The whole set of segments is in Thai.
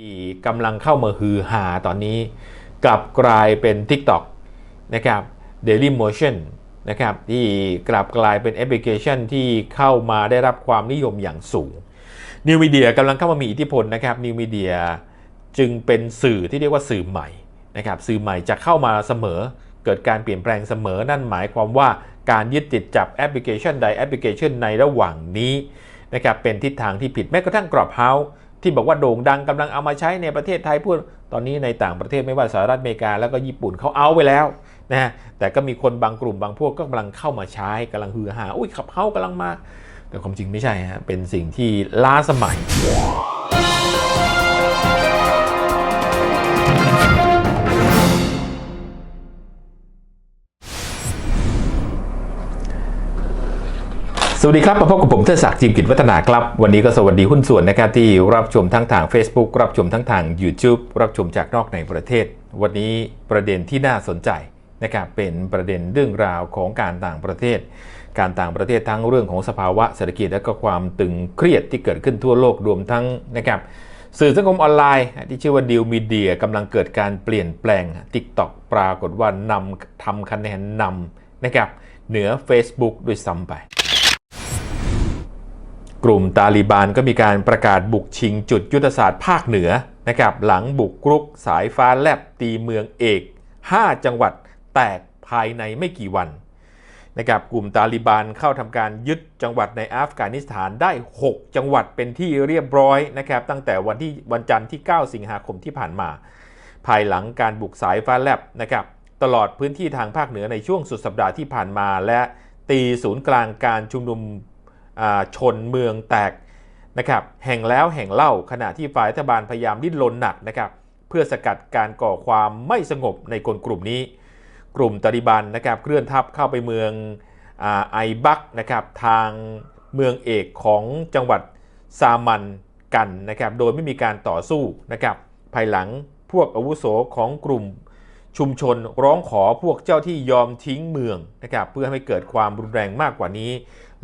ที่กำลังเข้ามาฮือฮาตอนนี้ กลับกลายเป็น TikTok นะครับ Daily Motion นะครับที่กลับกลายเป็นแอปพลิเคชันที่เข้ามาได้รับความนิยมอย่างสูง New Media กำลังเข้ามามีอิทธิพลนะครับ New Media จึงเป็นสื่อที่เรียกว่าสื่อใหม่นะครับสื่อใหม่จะเข้ามาเสมอ เกิดการเปลี่ยนแปลงเสมอ นั่นหมายความว่าการยึดติดจับแอปพลิเคชันใดแอปพลิเคชันในระหว่างนี้นะครับเป็นทิศทางที่ผิดแม้กระทั่งกรอบเฮาส์ ที่บอกว่าโด่งดังกำลังเอามาใช้ในประเทศไทยพูดตอนนี้ในต่างประเทศไม่ว่าสหรัฐอเมริกาแล้วก็ญี่ปุ่นเขาเอาไปแล้วนะฮะแต่ก็มีคนบางกลุ่มบางพวกก็กำลังเข้ามาใช้กำลังฮือฮาอุ้ยขับเฮากำลังมา แต่ความจริงไม่ใช่ฮะเป็นสิ่งที่ล้าสมัย สวัสดีครับมาพบกับผมเทศศักดิ์จิมกิจวัฒนาครับ วันนี้ก็สวัสดีหุ้นส่วนนะครับที่รับชมทั้งทาง Facebook รับชมทั้งทาง YouTube รับชมจากนอกในประเทศ วันนี้ประเด็นที่น่าสนใจนะครับเป็นประเด็นเรื่องราวของการต่างประเทศ การต่างประเทศทั้งเรื่องของสภาวะเศรษฐกิจและก็ความตึงเครียดที่เกิดขึ้นทั่วโลกรวมทั้งนะครับสื่อสังคมออนไลน์ ที่ชื่อว่าดิวมีเดียกำลังเกิดการเปลี่ยนแปลง TikTok ปรากฏว่านำทำคะแนนนำนะครับเหนือ Facebook ด้วยซ้ำไป กลุ่มตาลีบานก็มีการประกาศบุกชิงจุดยุทธศาสตร์ภาคเหนือนะครับหลังบุกกรุกสายฟ้าแลบตีเมืองเอก 5 จังหวัดแตกภายในไม่กี่วันนะครับกลุ่มตาลีบานเข้าทำการยึดจังหวัดในอัฟกานิสถานได้ 6 จังหวัดเป็นที่เรียบร้อยนะครับตั้งแต่วันที่วันจันทร์ที่ 9 สิงหาคมที่ผ่านมา ภายหลังการบุกสายฟ้าแลบนะครับตลอดพื้นที่ทางภาคเหนือในช่วงสุดสัปดาห์ที่ผ่านมา และตีศูนย์กลางการชุมนุม ชนเมืองแตกนะครับแห่งแล้วแห่งเล่าขณะที่ฝ่ายรัฐบาลพยายามดิ้นรนหนักนะครับเพื่อสกัดการก่อความไม่สงบในคนกลุ่มนี้ กลุ่มตาลิบันนะครับเคลื่อนทัพเข้าไปเมืองอไอบักนะครับทางเมืองเอกของจังหวัดซามันกันนะครับโดยไม่มีการต่อสู้นะครับภายหลังพวกอาวุโสของกลุ่ม ชุมชนร้องขอพวกเจ้าที่ยอมทิ้งเมืองนะครับเพื่อให้เกิดความรุนแรงมากกว่านี้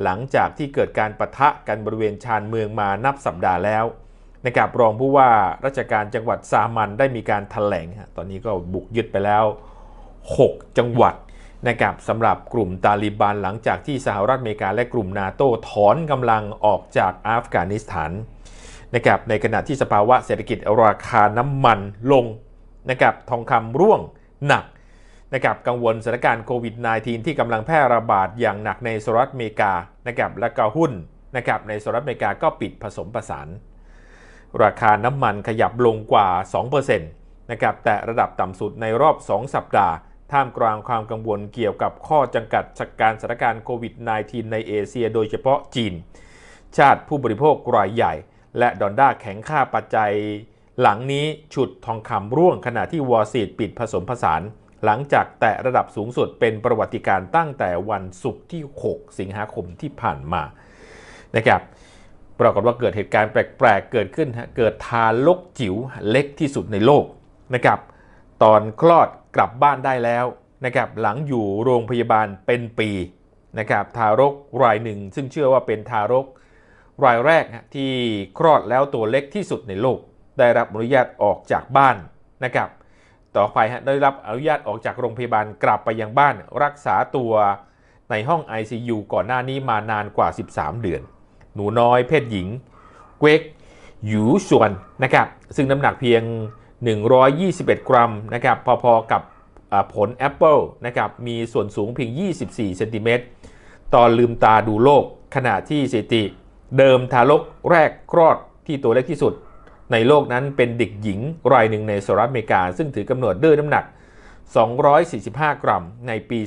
หลังจากที่เกิดการประทะกันบริเวณชานเมืองมานับสัปดาห์แล้วนะครับรองผู้ว่าราชการจังหวัดซามันได้มีการถแถลง ตอนนี้ก็บุกยึดไปแล้ว 6 จังหวัดนะครับสำหรับกลุ่มตาลิบันหลังจากที่สหรัฐอเมริกาและกลุ่มนาโต้ถอนกำลังออกจากอัฟกานิสถานนะครับในขณะที่สภาวะเศรษฐกิจราคาน้ำมันลงนะครับทองคำร่วง หนักนะครับกังวลสถานการณ์โควิด -19 ที่กำลังแพร่ระบาดอย่างหนักในสหรัฐอเมริกานะครับและก็หุ้นนะครับในสหรัฐอเมริกาก็ปิดผสมผสาน ราคาน้ำมันขยับลงกว่า 2%นะครับแต่ระดับต่ำสุดในรอบ 2 สัปดาห์ ท่ามกลางความกังวลเกี่ยวกับข้อจำกัดการสถานการณ์โควิด -19 ในเอเชียโดยเฉพาะจีน ชาติผู้บริโภครายใหญ่ และดอลลาร์แข็งค่าปัจจัย หลังนี้ฉุดทองคำร่วงขณะที่วอลซีดปิดผสมผสาน หลังจากแตะระดับสูงสุดเป็นประวัติการณ์ตั้งแต่วันศุกร์ที่ 6 สิงหาคมที่ผ่านมานะครับปรากฏว่าเกิดเหตุการณ์แปลกๆ เกิดขึ้นฮะเกิดทารกจิ๋วเล็กที่สุดในโลกนะครับตอนคลอดกลับบ้านได้แล้วนะครับหลังอยู่โรงพยาบาลเป็นปีนะครับทารกรายหนึ่ง ซึ่งเชื่อว่าเป็นทารกรายแรกฮะที่คลอดแล้วตัวเล็กที่สุดในโลก ได้รับอนุญาตออกจากบ้านนะครับ ต่อไปฮะได้รับอนุญาตออกจากโรงพยาบาลกลับไปยังบ้านรักษาตัวในห้อง ICU ก่อนหน้านี้มานานกว่า 13 เดือน หนูน้อยเพศหญิงเกวกหยูส่วนนะครับ ซึ่งน้ำหนักเพียง 121 กรัมนะครับ พอๆกับผลแอปเปิลนะครับ มีส่วนสูงเพียง 24 เซนติเมตร ตอนลืมตาดูโลก ขณะที่สถิติ เดิมทารกแรกคลอดที่ตัวเล็กที่สุด ในโลกนั้นเป็นเด็กหญิงรายหนึ่งในสหรัฐอเมริกา ซึ่งถือกำเนิดด้วยน้ำหนัก 245 กรัมในปี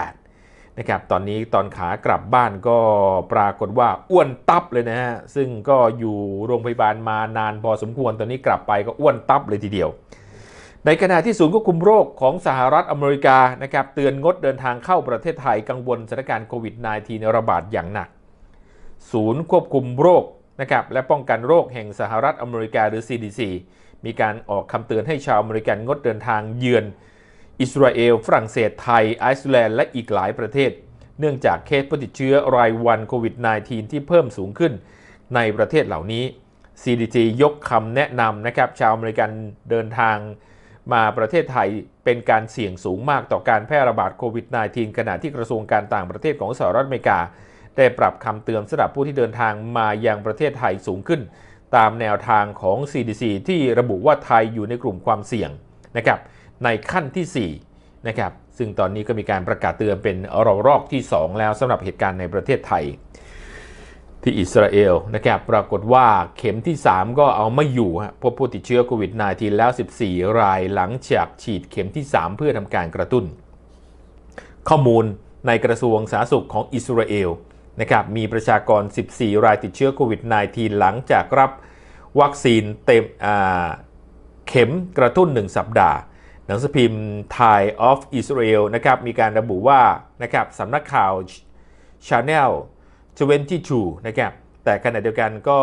2018 นะครับ ตอนนี้ตอนขากลับบ้านก็ปรากฏว่าอ้วนตับเลยนะฮะ ซึ่งก็อยู่โรงพยาบาลมานานพอสมควร ตอนนี้กลับไปก็อ้วนตับเลยทีเดียว ในขณะที่ศูนย์ควบคุมโรคของสหรัฐอเมริกานะครับเตือนงดเดินทางเข้าประเทศไทยกังวลสถานการณ์โควิด -19 ระบาดอย่างหนัก ศูนย์ควบคุมโรค นะครับและป้องกันโรคแห่งสหรัฐอเมริกาหรือ CDC มีการออกคำเตือนให้ชาวอเมริกันงดเดินทางเยือน อิสราเอล ฝรั่งเศสไทยไอซ์แลนด์และอีกหลายประเทศ เนื่องจากเคสผู้ติดเชื้อรายวันโควิด -19 ที่เพิ่มสูงขึ้นในประเทศเหล่านี้ CDC ยกคำแนะนำนะครับชาวอเมริกันเดินทางมาประเทศไทยเป็นการเสี่ยงสูงมากต่อการแพร่ระบาดโควิด -19 ขณะที่กระทรวงการต่างประเทศของสหรัฐอเมริกา ได้ปรับคำเตือนสำหรับผู้ที่เดินทางมายังประเทศไทยสูงขึ้น ตามแนวทางของ CDC ที่ระบุว่าไทยอยู่ในกลุ่มความเสี่ยงนะครับในขั้นที่4นะครับซึ่งตอนนี้ก็มีการประกาศเตือนเป็นระลอกที่ 2 แล้วสำหรับเหตุการณ์ในประเทศไทย ที่อิสราเอลนะครับปรากฏว่าเข็มที่ 3 ก็เอาไม่อยู่พบผู้ติดเชื้อโควิด -19 แล้ว 14 รายหลังจากฉีดเข็มที่ 3 เพื่อทำการกระตุ้น ข้อมูลในกระทรวงสาธารณสุขของอิสราเอล นะครับมีประชากร 14 รายติดเชื้อโควิด -19 หลังจากรับวัคซีนเต็มเข็มกระตุ้น 1 สัปดาห์ หนังสือพิมพ์ Thai of Israel นะครับมีการระบุว่านะครับสำนักข่าว Channel 22นะครับแต่ขณะเดียวกันก็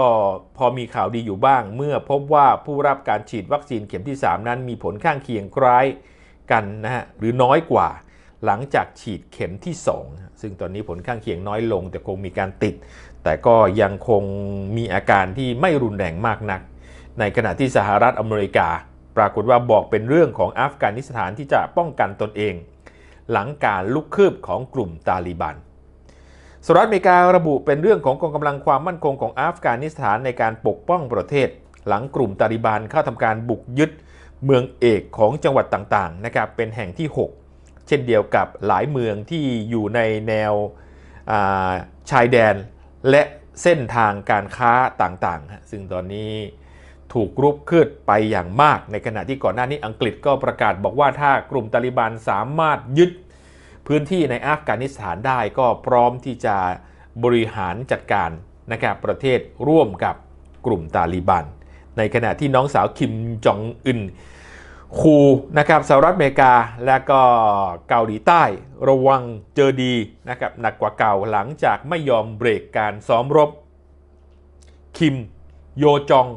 พอมีข่าวดีอยู่บ้าง เมื่อพบว่าผู้รับการฉีดวัคซีนเข็มที่ 3 นั้นมีผลข้างเคียงคล้ายกันนะฮะหรือน้อยกว่า หลังจากฉีดเข็มที่ 2 ซึ่งตอนนี้ผลข้างเคียงน้อยลง แต่คงมีการติด แต่ก็ยังคงมีอาการที่ไม่รุนแรงมากนัก ในขณะที่สหรัฐอเมริกา ปรากฏว่าบอกเป็นเรื่องของอัฟกานิสถานที่จะป้องกันตนเอง หลังการลุกคืบของกลุ่มตาลีบันสหรัฐอเมริการะบุเป็นเรื่องของกองกำลังความมั่นคงของอัฟกานิสถานในการปกป้องประเทศ หลังกลุ่มตาลิบันเข้าทำการบุกยึดเมืองเอกของจังหวัดต่างๆนะครับเป็นแห่งที่ 6 เช่นเดียวกับหลายเมืองที่อยู่ในแนวาชายแดนและเส้นทางการค้าต่างๆ ซึ่งตอนนี้ถูกรุกคืบไปอย่างมาก ในขณะที่ก่อนหน้านี้อังกฤษก็ประกาศบอกว่าถ้ากลุ่มตาลิบันสามารถยึดพื้นที่ในอัฟกานิสถานได้ก็พร้อมที่จะบริหารจัดการนะครับประเทศร่วมกับกลุ่มตาลีบัน ในขณะที่น้องสาวคิมจองอึน คูนะครับสหรัฐอเมริกาและก็เกาหลีใต้ระวังเจอดีนะครับหนักกว่าเก่าหลังจากไม่ยอมเบรกการซ้อมรบ คิมโยจอง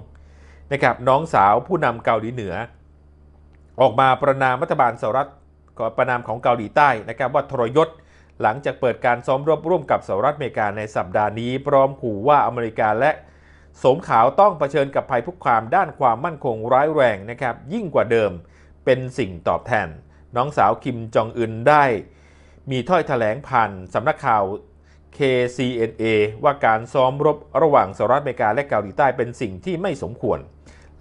นะครับน้องสาวผู้นำเกาหลีเหนือ ออกมาประนามรัฐบาลสหรัฐก็ประนามของเกาหลีใต้นะครับว่าทรยศหลังจากเปิดการซ้อมรบร่วมกับสหรัฐอเมริกาในสัปดาห์นี้ พร้อมขู่ว่าอเมริกาและ สมขาวต้องเผชิญกับภัยคุกคามด้านความมั่นคงร้ายแรงนะครับยิ่งกว่าเดิมเป็นสิ่งตอบแทน น้องสาวคิมจองอึนได้ มีถ้อยแถลงผ่านสำนักข่าว KCNA ว่าการซ้อมรบระหว่างสหรัฐอเมริกาและเกาหลีใต้เป็นสิ่งที่ไม่สมควร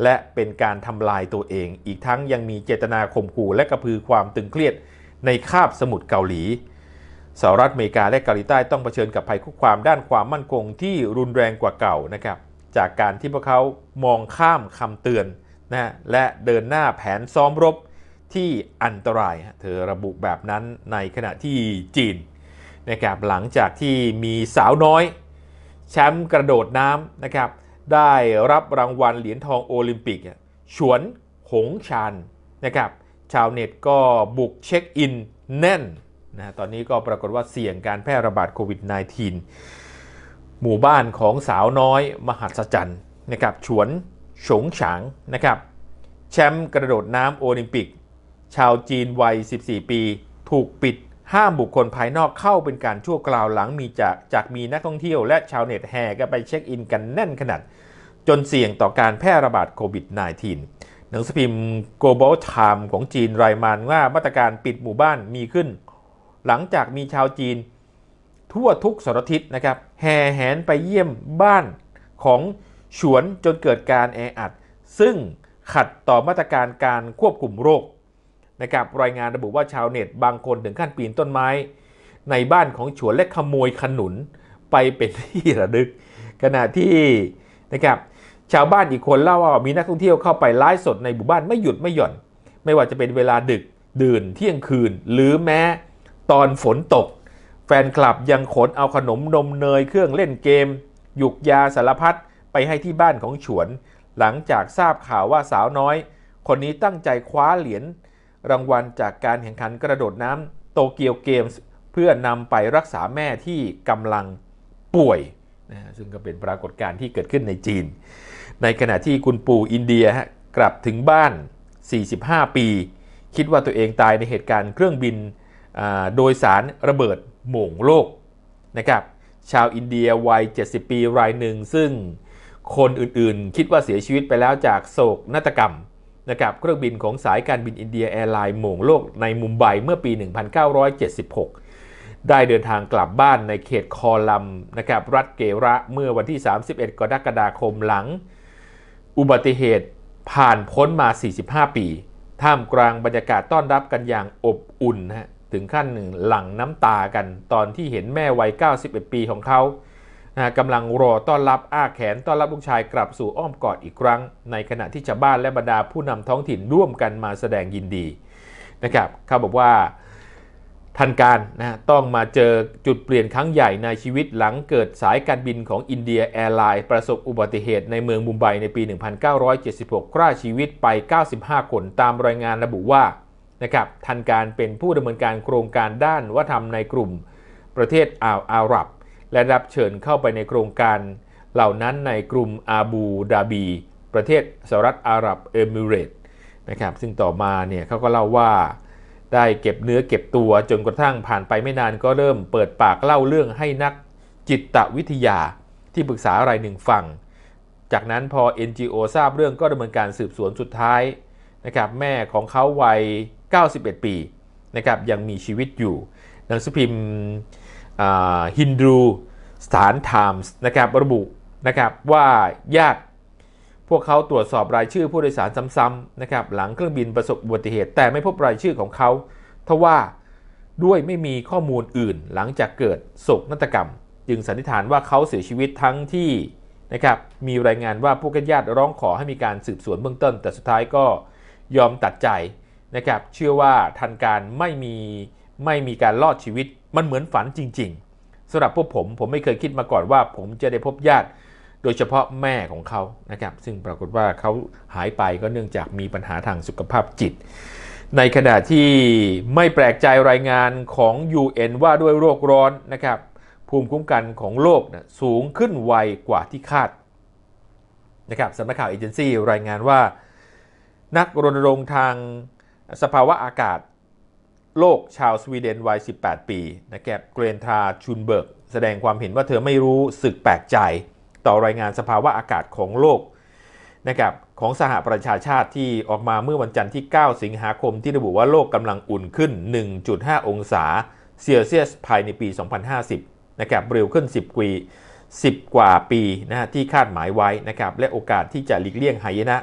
และเป็นการทำลายตัวเอง อีกทั้งยังมีเจตนาข่มขู่และกระพือความตึงเครียดในคาบสมุทรเกาหลีสหรัฐอเมริกาและเกาหลีใต้ต้องเผชิญกับภัยคุกคามด้านความมั่นคงที่รุนแรงกว่าเก่านะครับ จากการที่พวกเขามองข้ามคำเตือนนะและเดินหน้าแผนซ้อมรบที่อันตราย เธอระบุแบบนั้นในขณะที่จีนนะครับหลังจากที่มีสาวน้อย แชมป์กระโดดน้ำนะครับได้รับรางวัลเหรียญทองโอลิมปิกอะฉวนหงชานนะครับชาวเน็ตก็บุกเช็คอินแน่นนะตอนนี้ก็ปรากฏว่าเสี่ยงการแพร่ระบาดโควิด -19 หมู่บ้านของสาวน้อยมหัศจรรย์นะครับฉวนฉงฉางนะครับแชมป์กระโดดน้ำโอลิมปิก ชาวจีนวัย 14 ปี ถูกปิดห้ามบุคคลภายนอกเข้าเป็นการชั่วคราวหลังมีจากจากมีนักท่องเที่ยวและชาวเน็ตแห่กันไปเช็คอินกันแน่นขนาด จนเสี่ยงต่อการแพร่ระบาดโควิด -19 หนังสือพิมพ์ Global Time ของจีนรายงานว่ามาตรการปิดหมู่บ้านมีขึ้น หลังจากมีชาวจีน ทั่วทุกสารทิศนะครับแห่แหนไปเยี่ยมบ้านของฉวนจนเกิดการแออัด ซึ่งขัดต่อมาตรการการควบคุมโรคนะครับรายงานระบุว่าชาวเน็ตบางคนถึงขั้นปีนต้นไม้ ในบ้านของฉวนและขโมยขนุนไปเป็นที่ระลึก ขณะที่นะครับชาวบ้านอีกคนเล่าว่ามีนักท่องเที่ยวเข้าไปไลฟ์สดในหมู่บ้านไม่หยุดไม่หย่อน ไม่ว่าจะเป็นเวลาดึกดื่นเที่ยงคืน หรือแม้ตอนฝนตก ฟนคลับยังขนเอาขนมนมเนยเครื่องเล่นเกม หยุกยาสารพัดไปให้ที่บ้านของฉวน หลังจากทราบข่าวว่าสาวน้อย คนนี้ตั้งใจคว้าเหรียญรางวัลจากการแข่งขันกระโดดน้ำโตเกียวเกมส์เพื่อนำไปรักษาแม่ที่กำลังป่วยนะซึ่งก็เป็นปรากฏการณ์ที่เกิดขึ้นในจีน ในขณะที่คุณปู่อินเดียกลับถึงบ้าน 45 ปี คิดว่าตัวเองตายในเหตุการณ์เครื่องบิน โดยสารระเบิดหม่งโลกนะครับชาวอินเดียวัย 70 ปีรายหนึ่ง ซึ่งคนอื่นๆ คิดว่าเสียชีวิตไปแล้วจากโศกนาฏกรรมนะครับเครื่องบินของสายการบินอินเดียแอร์ไลน์หม่งโลกในมุมไบเมื่อปี 1976 ได้เดินทางกลับบ้านในเขตคอลัมนะครับรัฐเกระเมื่อวันที่ 31 กรกฎาคมหลัง อุบัติเหตุผ่านพ้นมา 45 ปี ท่ามกลางบรรยากาศต้อนรับกันอย่างอบอุ่นนะฮะ ถึงขั้นหนึ่งหลั่งน้ำตากันตอนที่เห็นแม่วัย 91 ปีของเขานะกำลังรอต้อนรับอ้าแขนต้อนรับลูกชายกลับสู่อ้อมกอดอีกครั้ง ในขณะที่ชาวบ้านและบรรดาผู้นำท้องถิ่นร่วมกันมาแสดงยินดีนะครับเขาบอกว่าทันการนะต้องมาเจอจุดเปลี่ยนครั้งใหญ่ในชีวิตหลังเกิดสายการบินของอินเดียแอร์ไลน์ประสบอุบัติเหตุในเมืองมุมไบในปี 1976ฆ่าชีวิตไป 95 คนตามรายงานระบุว่า นะครับทันการเป็นผู้ดำเนินการโครงการด้านวัฒนธรรมในกลุ่มประเทศอ่าวอาหรับ และรับเชิญเข้าไปในโครงการเหล่านั้นในกลุ่มอาบูดาบี ประเทศสหรัฐอาหรับเอมิเรตนะครับซึ่งต่อมาเนี่ยเขาก็เล่าว่าได้เก็บเนื้อเก็บตัวจนกระทั่งผ่านไปไม่นานก็เริ่มเปิดปากเล่าเรื่องให้นักจิตวิทยาที่ปรึกษารายหนึ่งฟัง จากนั้นพอ NGO ทราบเรื่องก็ดำเนินการสืบสวนสุดท้ายนะครับแม่ของเขาวัย 91 ปีนะครับยังมีชีวิตอยู่ หนังสือพิมพ์ฮินดูสถานไทมส์นะครับระบุนะครับว่าญาติพวกเขาตรวจสอบรายชื่อผู้โดยสารซ้ำๆนะครับหลังเครื่องบินประสบอุบัติเหตุ แต่ไม่พบรายชื่อของเขาทว่าด้วยไม่มีข้อมูลอื่นหลังจากเกิดโศกนาฏกรรม จึงสันนิษฐานว่าเขาเสียชีวิตทั้งที่นะครับมีรายงานว่าผู้ญาติร้องขอให้มีการสืบสวนเบื้องต้น แต่สุดท้ายก็ยอมตัดใจ นะครับเชื่อว่าทันการไม่มีไม่มีการรอดชีวิตมันเหมือนฝันจริง ๆสำหรับพวกผมผมไม่เคยคิดมาก่อนว่า ผมจะได้พบญาติ โดยเฉพาะแม่ของเขานะครับซึ่งปรากฏว่าเขาหายไปก็เนื่องจากมีปัญหาทางสุขภาพจิต ในขณะที่ไม่แปลกใจรายงานของ UN ว่าด้วยโรคร้อนนะครับภูมิคุ้มกันของโลกนะสูงขึ้นไวกว่าที่คาดนะครับสำนักข่าวเอเจนซี่รายงานว่า นักรณรงค์ทาง สภาวะอากาศโลกชาวสวีเดนวัย 18 ปีนะครับเกรนทาชุนเบิร์ก แสดงความเห็นว่าเธอไม่รู้สึกแปลกใจ ต่อรายงานสภาวะอากาศของโลกนะครับของสหประชาชาติที่ออกมาเมื่อวันจันทร์ที่ 9 สิงหาคมที่ระบุว่าโลกกำลังอุ่นขึ้น 1.5 องศาเซลเซียสภายในปี 2050 นะครับเร็วขึ้น 10กว่า10 กว่าปีนะฮะที่คาดหมายไว้นะครับและโอกาสที่จะหลีกเลี่ยงหายนะ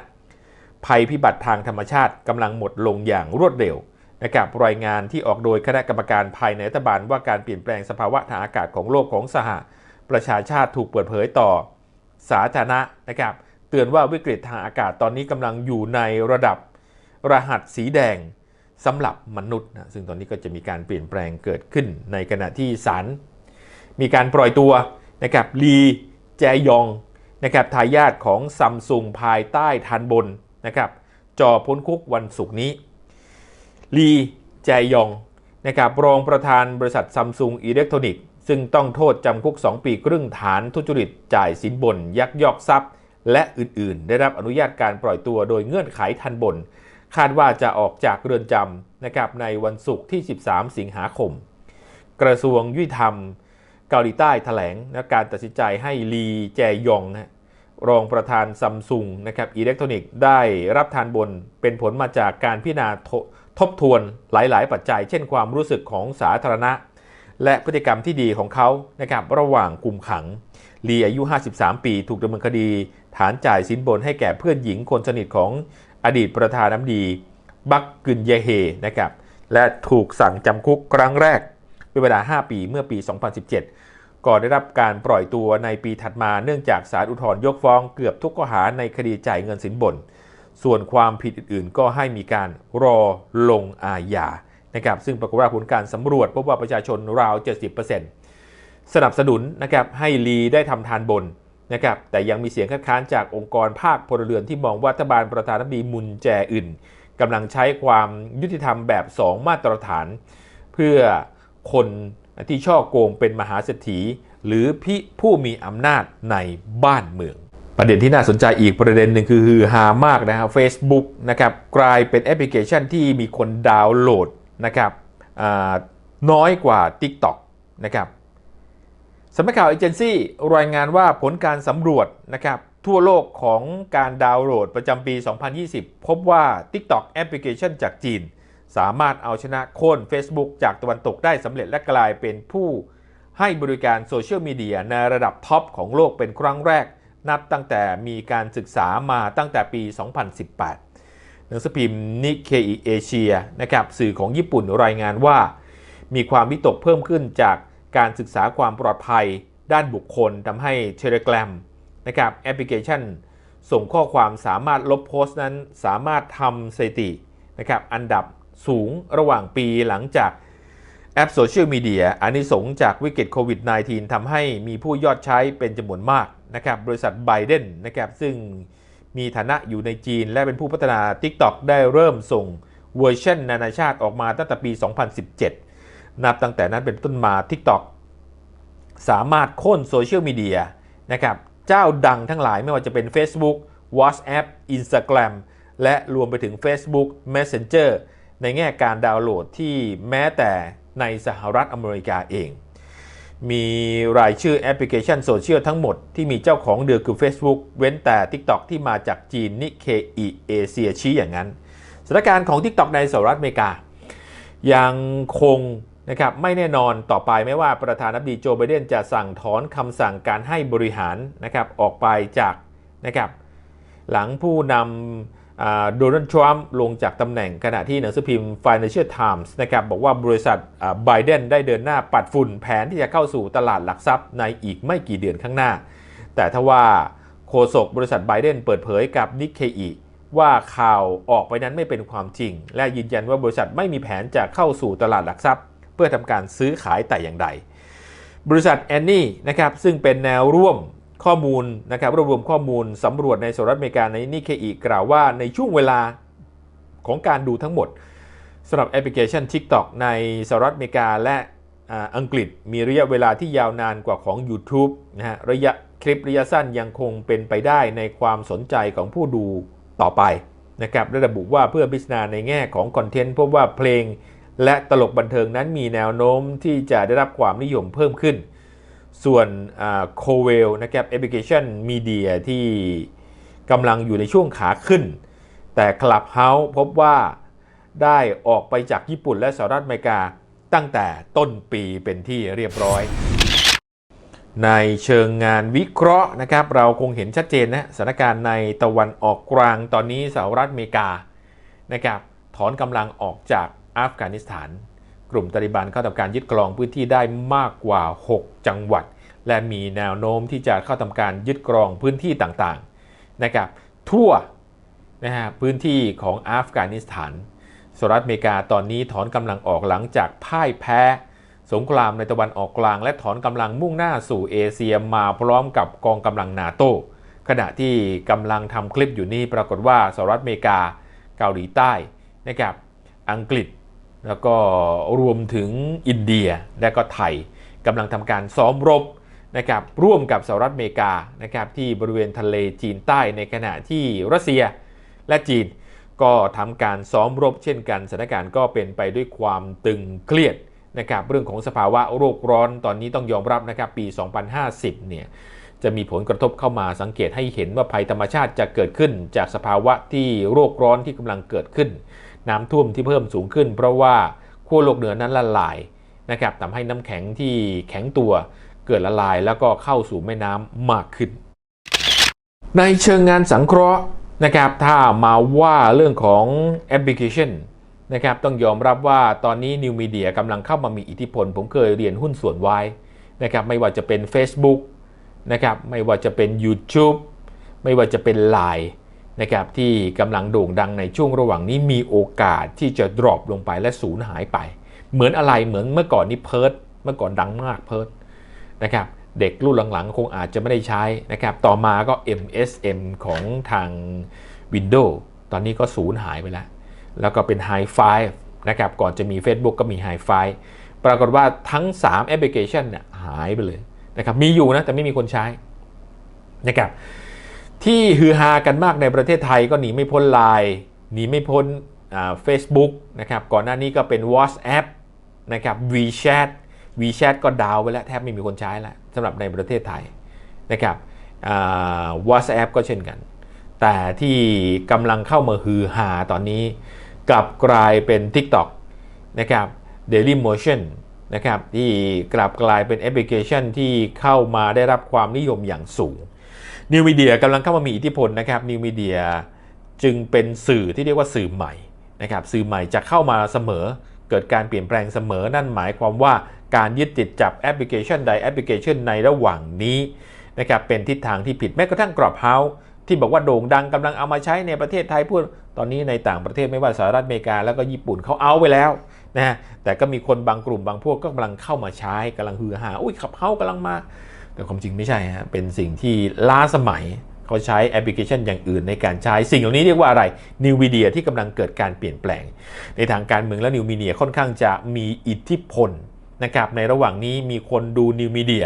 ภัยพิบัติทางธรรมชาติกำลังหมดลงอย่างรวดเร็วนะครับรายงานที่ออกโดยคณะกรรมการภายในรัฐบาลว่าการเปลี่ยนแปลงสภาวะทางอากาศของโลกของสหประชาชาติถูกเปิดเผยต่อ สาธารณะนะครับ เตือนว่าวิกฤตทางอากาศตอนนี้กำลังอยู่ในระดับรหัสสีแดงสำหรับมนุษย์นะซึ่งตอนนี้ก็จะมีการเปลี่ยนแปลงเกิดขึ้นในขณะที่ศาลมีการปล่อยตัวนะครับลีแจยองนะครับทายาทของซัมซุงภายใต้ทันบน นะครับจอพ้นคุกวันศุกร์นี้ลีแจยองนะครับรองประธานบริษัทซัมซุงอิเล็กทรอนิกส์ซึ่งต้องโทษจำคุก 2 ปีครึ่งฐานทุจริตจ่ายสินบน ยักยอกทรัพย์ และอื่นๆ ได้รับอนุญาตการปล่อยตัวโดยเงื่อนไขทันบน คาดว่าจะออกจากเรือนจำนะครับในวันศุกร์ที่ 13 สิงหาคม กระทรวงยุติธรรม เกาหลีใต้แถลงนะการตัดสินใจให้ลีแจยองนะ รองประธานซัมซุงนะครับอิเล็กทรอนิกส์ได้รับทานบนเป็นผลมาจากการพิจารณาทบทวนหลาย ๆ ปัจจัย เช่นความรู้สึกของสาธารณะ และพฤติกรรมที่ดีของเขานะครับระหว่างคุมขังลีอายุ 53 ปี ถูกดำเนินคดี ฐานจ่ายสินบนให้แก่เพื่อนหญิงคนสนิทของอดีตประธานาธิบดี บักกึนเยเฮนะครับและถูกสั่งจำคุกครั้งแรกเป็นเวลา 5 ปีเมื่อปี 2017 ก่อนได้รับการปล่อยตัวในปีถัดมาเนื่องจากศาลอุทธรณ์ยกฟ้องเกือบทุกข้อหาในคดีจ่ายเงินสินบน ส่วนความผิดอื่นๆ ก็ให้มีการรอลงอาญานะครับซึ่งปรากฏว่าผลการสำรวจพบว่าประชาชนราว 70%สนับสนุนนะครับให้ลีได้ทำทานบนนะครับแต่ยังมีเสียงคัดค้านจากองค์กรภาคพลเรือนที่มองว่ารัฐบาลประธานาธิบดีมุนแจอื่นกำลังใช้ความยุติธรรมแบบ 2 มาตรฐาน เพื่อคน ที่ช่อโกงเป็นมหาเศรษฐี หรือพิผู้มีอำนาจในบ้านเมือง ประเด็นที่น่าสนใจอีกประเด็นหนึ่งคือฮือฮามากนะครับ Facebook นะครับกลายเป็นแอปพลิเคชันที่มีคนดาวน์โหลดนะครับน้อยกว่า TikTok นะครับสำนักข่าวเอเจนซี่รายงานว่าผลการสำรวจนะครับทั่วโลกของการดาวน์โหลดประจำปี 2020 พบว่า TikTok แอปพลิเคชันจากจีน สามารถเอาชนะโค่น Facebook จากตะวันตกได้สำเร็จและกลายเป็นผู้ให้บริการโซเชียลมีเดียในระดับท็อปของโลกเป็นครั้งแรก นับตั้งแต่มีการศึกษามาตั้งแต่ปี 2018 หนังสือพิมพ์นิเคอิเอเชียนะครับสื่อของญี่ปุ่นรายงานว่า มีความวิตกเพิ่มขึ้นจากการศึกษาความปลอดภัยด้านบุคคลทำให้ Telegram นะครับแอปพลิเคชัน ส่งข้อความสามารถลบโพสต์นั้นสามารถทำสถิตินะครับอันดับ สูงระหว่างปีหลังจากแอปโซเชียลมีเดียอันนี้สงจากวิกฤตโควิด -19 ทำให้มีผู้ยอดใช้เป็นจำนวนมากนะครับบริษัทไบเดนนะครับซึ่งมีฐานะอยู่ในจีน และเป็นผู้พัฒนา TikTok ได้เริ่มส่งเวอร์ชันนานาชาติออกมาตั้งแต่ปี 2017 นับตั้งแต่นั้นเป็นต้นมา TikTok สามารถโค่นโซเชียลมีเดียนะครับเจ้าดังทั้งหลายไม่ว่าจะเป็น Facebook WhatsApp Instagram และรวมไปถึง Facebook Messenger ในแง่การดาวน์โหลดที่แม้แต่ในสหรัฐอเมริกาเอง มีรายชื่อแอปพลิเคชันโซเชียลทั้งหมดที่มีเจ้าของเดือคือ Facebook เว้นแต่ TikTok ที่มาจากจีนนิเคอีเอเชียชี้อย่างนั้นสถานการณ์ของ TikTok ในสหรัฐอเมริกา ยังคงนะครับไม่แน่นอนต่อไปไม่ว่าประธานาธิบดีโจไบเดนจะสั่งถอนคำสั่งการให้บริหารนะครับออกไปจากนะครับหลังผู้นำ โดนัลด์ทรัมป์ลงจากตำแหน่งขณะที่หนังสือพิมพ์ Financial Times นะครับบอกว่าบริษัทไบเดนได้เดินหน้าปัดฝุ่นแผนที่จะเข้าสู่ตลาดหลักทรัพย์ในอีกไม่กี่เดือนข้างหน้า แต่ถ้าว่าโฆษกบริษัทไบเดนเปิดเผยกับนิกเคอีว่าข่าวออกไปนั้นไม่เป็นความจริง และยืนยันว่าบริษัทไม่มีแผนจะเข้าสู่ตลาดหลักทรัพย์ เพื่อทำการซื้อขายแต่อย่างใด บริษัทแอนนี่นะครับซึ่งเป็นแนวร่วม ข้อมูลนะครับรวบรวมข้อมูลสำรวจในสหรัฐอเมริกาในนิเคอีกล่าวว่าในช่วงเวลาของการดูทั้งหมดสำหรับแอปพลิเคชัน TikTok ในสหรัฐอเมริกาและอังกฤษมีระยะเวลาที่ยาวนานกว่าของ YouTube นะฮะระยะคลิประยะสั้นยังคงเป็นไปได้ในความสนใจของผู้ดูต่อไปนะครับและระบุว่าเพื่อพิจารณาในแง่ของคอนเทนต์พบว่าเพลงและตลกบันเทิงนั้นมีแนวโน้มที่จะได้รับความนิยมเพิ่มขึ้น ส่วนโคเวลนะครับแอปพลิเคชันมีเดียที่กำลังอยู่ในช่วงขาขึ้น แต่ Clubhouse พบว่าได้ออกไปจากญี่ปุ่นและสหรัฐอเมริกาตั้งแต่ต้นปีเป็นที่เรียบร้อย ในเชิงงานวิเคราะห์นะครับ เราคงเห็นชัดเจนนะสถานการณ์ในตะวันออกกลางตอนนี้สหรัฐอเมริกานะครับถอนกำลังออกจากอัฟกานิสถาน กลุ่มตาลิบันเข้าทำการยึดครองพื้นที่ได้มากกว่า 6 จังหวัด และมีแนวโน้มที่จะเข้าทำการยึดครองพื้นที่ต่างๆนะครับทั่วนะฮะพื้นที่ของอัฟกานิสถานสหรัฐอเมริกาตอนนี้ถอนกำลังออกหลังจากพ่ายแพ้ สงครามในตะวันออกกลาง และถอนกำลังมุ่งหน้าสู่เอเชียมาพร้อมกับกองกำลังนาโตขณะที่กำลังทำคลิปอยู่นี่ปรากฏว่าสหรัฐอเมริกาเกาหลีใต้นะครับอังกฤษ แล้วก็รวมถึงอินเดียและก็ไทยกำลังทำการซ้อมรบนะครับร่วมกับสหรัฐอเมริกานะครับที่บริเวณทะเลจีนใต้ในขณะที่รัสเซียและจีน ก็ทำการซ้อมรบเช่นกันสถานการณ์ก็เป็นไปด้วยความตึงเครียดนะครับเรื่องของสภาวะโรคร้อนตอนนี้ต้องยอมรับนะครับปี 2050 เนี่ยจะมีผลกระทบเข้ามาสังเกตให้เห็นว่าภัยธรรมชาติจะเกิดขึ้น จากสภาวะที่โรคร้อนที่กำลังเกิดขึ้น น้ำท่วมที่เพิ่มสูงขึ้น เพราะว่าขั้วโลกเหนือนั้นละลายนะครับทำให้น้ำแข็งที่แข็งตัวเกิดละลายแล้วก็เข้าสู่แม่น้ำมากขึ้น ในเชิงงานสังเคราะห์นะครับถ้ามาว่าเรื่องของแอปพลิเคชันนะครับต้องยอมรับว่าตอนนี้นิวมีเดียกำลังเข้ามามีอิทธิพล ผมเคยเรียนหุ้นส่วนไว้นะครับไม่ว่าจะเป็น Facebook นะครับไม่ว่าจะเป็น YouTube ไม่ว่าจะเป็น Line นะครับที่กำลังโด่งดังในช่วงระหว่างนี้มีโอกาสที่จะ drop ลงไปและสูญหายไป เหมือนอะไรเหมือนเมื่อก่อนนี้เพิร์ดเมื่อก่อนดังมากเพิร์ดนะครับเด็กรุ่นหลังๆ คงอาจจะไม่ได้ใช้นะครับต่อมาก็ MSM ของทาง Windows ตอนนี้ก็สูญหายไปแล้ว แล้วก็เป็น High Five นะครับก่อนจะมี Facebook ก็มี High Five ปรากฏว่าทั้ง 3 แอปพลิเคชันเนี่ยหายไปเลยนะครับมีอยู่นะแต่ไม่มีคนใช้นะครับ ที่ฮือฮากันมากในประเทศไทยก็หนีไม่พ้น Line หนีไม่พ้นเฟซบุ๊กนะครับก่อนหน้านี้ก็เป็น WhatsApp นะครับ WeChat WeChat ก็ดาวไปแล้ว แทบไม่มีคนใช้แล้วสำหรับในประเทศไทยนะครับอ่า WhatsApp ก็เช่นกัน แต่ที่กำลังเข้ามาฮือฮาตอนนี้ กลับกลายเป็น TikTok นะครับ Daily Motion นะครับที่กลับกลายเป็นแอปพลิเคชันที่เข้ามาได้รับความนิยมอย่างสูง นิวมีเดียกำลังเข้ามามีอิทธิพลนะครับนิวมีเดียจึงเป็นสื่อที่เรียกว่าสื่อใหม่นะครับสื่อใหม่จะเข้ามาเสมอ เกิดการเปลี่ยนแปลงเสมอ นั่นหมายความว่าการยึดติดจับแอปพลิเคชันใดแอปพลิเคชันในระหว่างนี้นะครับเป็นทิศทางที่ผิดแม้กระทั่งกรอบเฮาส์ที่บอกว่าโด่งดังกำลังเอามาใช้ในประเทศไทยพูดตอนนี้ในต่างประเทศไม่ว่าสหรัฐอเมริกาแล้วก็ญี่ปุ่นเขาเอาไปแล้วนะแต่ก็มีคนบางกลุ่มบางพวกก็กำลังเข้ามาใช้กำลังฮือฮาอุ้ยขับเฮากำลังมา แต่ความจริงไม่ใช่ฮะเป็นสิ่งที่ล้าสมัยเขาใช้แอปพลิเคชันอย่างอื่นในการใช้สิ่งเหล่านี้เรียกว่าอะไรนิวมีเดียที่กำลังเกิดการเปลี่ยนแปลง ในทางการเมืองและนิวมีเดียค่อนข้างจะมีอิทธิพลนะครับในระหว่างนี้มีคนดูนิวมีเดีย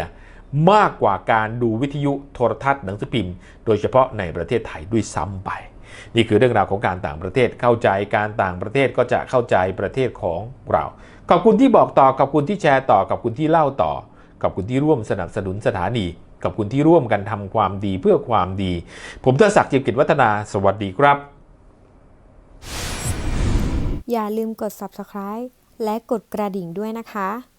มากกว่าการดูวิทยุโทรทัศน์หนังสือพิมพ์ โดยเฉพาะในประเทศไทยด้วยซ้ำไป นี่คือเรื่องราวของการต่างประเทศเข้าใจการต่างประเทศก็จะเข้าใจประเทศของเราขอบคุณที่บอกต่อขอบคุณที่แชร์ต่อขอบคุณที่เล่าต่อ ขอบคุณที่ร่วมสนับสนุนสถานี ขอบคุณที่ร่วมกันทำความดีเพื่อความดี ผมเทศักดิ์จิมกิจวัฒนา สวัสดีครับ อย่าลืมกด subscribe และกดกระดิ่งด้วยนะคะ